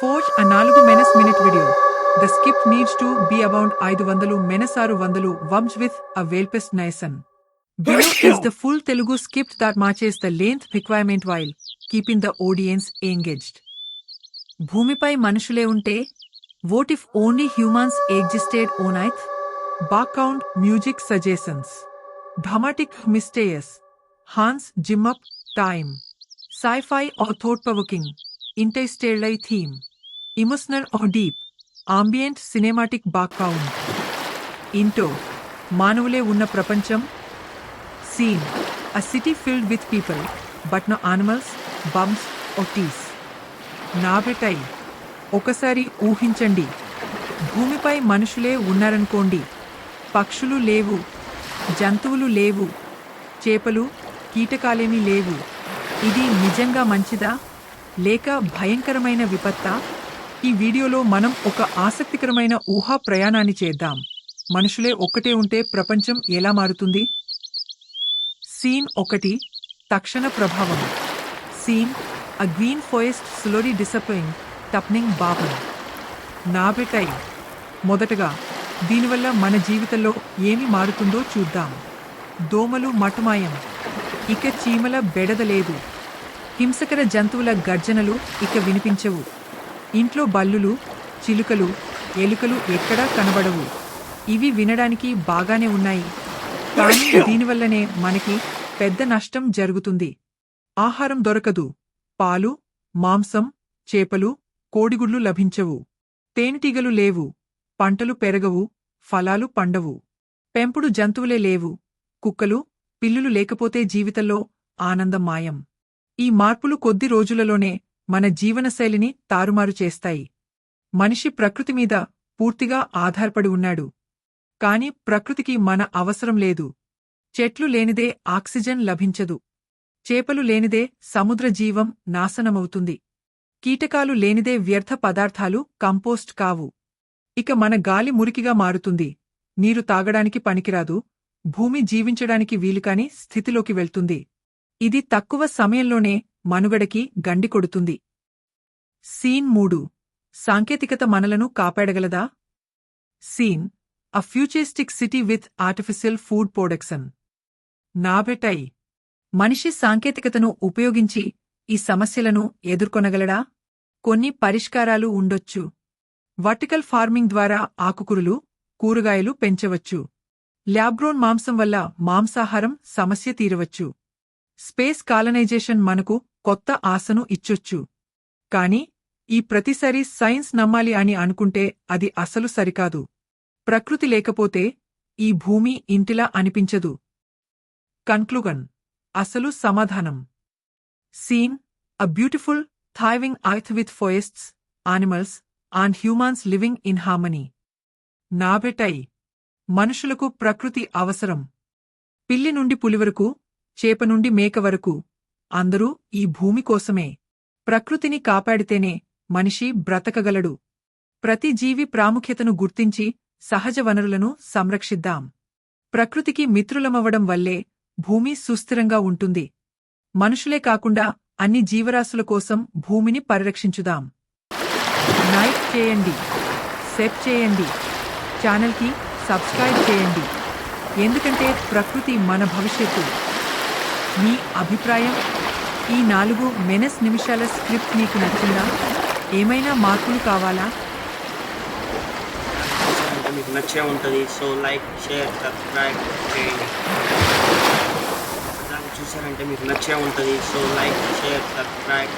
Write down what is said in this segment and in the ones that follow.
Forge a నాలుగు minus minute video the skip needs to be abound ఐదు వందలు minus ఆరు వందలు వమ్స్ విత్ అ వేల్పెస్ట్ నైసన్ Below is the full Telugu script that matches the length requirement while keeping the audience engaged. భూమిపై మనుషులే ఉంటే what if only humans existed on earth background music suggestions dramatic mysterious Hans జిమ్మప్ time sci-fi or thought-provoking, interstellar theme, emotional or deep ambient cinematic background. Into మానవులే ఉన్న ప్రపంచం. Scene a city filled with people but no animals bumps ఒటీస్ టీస్ నాబెటై ఒకసారి ఊహించండి. భూమిపై మనుషులే ఉన్నారనుకోండి. పక్షులు లేవు. జంతువులు లేవు. చేపలు కీటకాలేమీ లేవు. ఇది నిజంగా మంచిదా? లేక భయంకరమైన విపత్తా? ఈ వీడియోలో మనం ఒక ఆసక్తికరమైన ఊహా ప్రయాణాన్ని చేద్దాం. మనుషులే ఒక్కటే ఉంటే ప్రపంచం ఎలా మారుతుంది? సీన్ ఒకటి తక్షణ ప్రభావం. Scene a green forest slowly disappearing turning barren నాబెటై మొదటగా దీనివల్ల మన జీవితంలో ఏమి మారుతుందో చూద్దాం. దోమలు మటుమాయం. ఇక చీమల బెడద లేదు. హింసకర జంతువుల గర్జనలు ఇక వినిపించవు. ఇంట్లో బల్లులు చిలుకలు ఎలుకలు ఎక్కడా కనబడవు. ఇవి వినడానికి బాగానే ఉన్నాయి. కానీ దీనివల్లనే మనకి పెద్ద నష్టం జరుగుతుంది. ఆహారం దొరకదు. పాలు మాంసం చేపలు కోడిగుడ్లు లభించవు. తేనెటీగలు లేవు. పంటలు పెరగవు. ఫలాలు పండవు. పెంపుడు జంతువులే లేవు. కుక్కలు పిల్లులు లేకపోతే జీవితంలో ఆనందం మాయం. ఈ మార్పులు కొద్ది రోజులలోనే మన జీవనశైలిని తారుమారు చేస్తాయి. మనిషి ప్రకృతి మీద పూర్తిగా ఆధారపడి ఉన్నాడు. కాని ప్రకృతికి మన అవసరం లేదు. చెట్లు లేనిదే ఆక్సిజన్ లభించదు. చేపలు లేనిదే సముద్ర జీవం నాశనమవుతుంది. కీటకాలు లేనిదే వ్యర్థ పదార్థాలు కంపోస్ట్ కావు. ఇక మన గాలి మురికిగా మారుతుంది. నీరు తాగడానికి పనికిరాదు. భూమి జీవించడానికి వీలుకాని స్థితిలోకి వెళ్తుంది. ఇది తక్కువ సమయంలోనే మనుగడకి గండి కొడుతుంది. సీన్ మూడు. సాంకేతికత మనలను కాపాడగలదా? Scene. A futuristic city with artificial food production నాబెటై మనిషి సాంకేతికతను ఉపయోగించి ఈ సమస్యలను ఎదుర్కొనగలడా? కొన్ని పరిష్కారాలు ఉండొచ్చు. వర్టికల్ ఫార్మింగ్ ద్వారా ఆకుకూరలు కూరగాయలు పెంచవచ్చు. ల్యాబ్రోన్ మాంసం వల్ల మాంసాహారం సమస్య తీరవచ్చు. స్పేస్ కాలనైజేషన్ మనకు కొత్త ఆశను ఇచ్చొచ్చు. కాని ఈ ప్రతిసారి సైన్స్ నమ్మాలి అని అనుకుంటే అది అసలు సరికాదు. ప్రకృతి లేకపోతే ఈ భూమి ఇంటిలా అనిపించదు. కన్క్లుగన్ అసలు సమాధానం. Scene. A beautiful thriving earth with forests animals and humans living in harmony నాబెటై మనుషులకు ప్రకృతి అవసరం. పిల్లి నుండి పులి వరకు చేప నుండి మేక వరకు. అందరూ ఈ భూమి కోసమే. ప్రకృతిని కాపాడితేనే మనిషి బ్రతకగలడు. ప్రతి జీవి ప్రాముఖ్యతను గుర్తించి సహజ వనరులను సంరక్షిద్దాం. ప్రకృతికి మిత్రులమవ్వడం వల్లే భూమి సుస్థిరంగా ఉంటుంది. మనుషులే కాకుండా అన్ని జీవరాశుల కోసం భూమిని పరిరక్షించుదాం. లైక్ చేయండి. సెట్ చేయండి. ఛానల్కి సబ్స్క్రైబ్ చేయండి. ఎందుకంటే ప్రకృతి మన భవిష్యత్తు. మీ అభిప్రాయం? ఈ నాలుగు మెనస్ నిమిషాల స్క్రిప్ట్ మీకు నచ్చిందా? ఏమైనా మార్పులు కావాలా? అంటే మీకు నచ్చే ఉంటుంది. సో లైక్ షేర్ సబ్స్క్రైబ్ చేయండి. దాన్ని చూసారంటే మీకు నచ్చే ఉంటుంది. సో లైక్ షేర్ సబ్స్క్రైబ్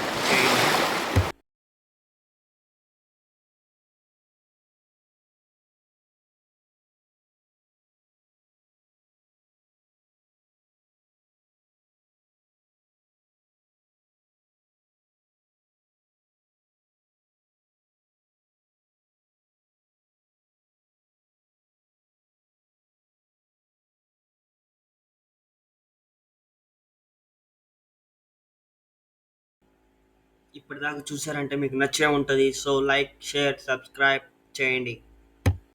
ఇప్పటిదాకా చూసారంటే మీకు నచ్చే ఉంటుంది. సో లైక్ షేర్ సబ్స్క్రైబ్ చేయండి.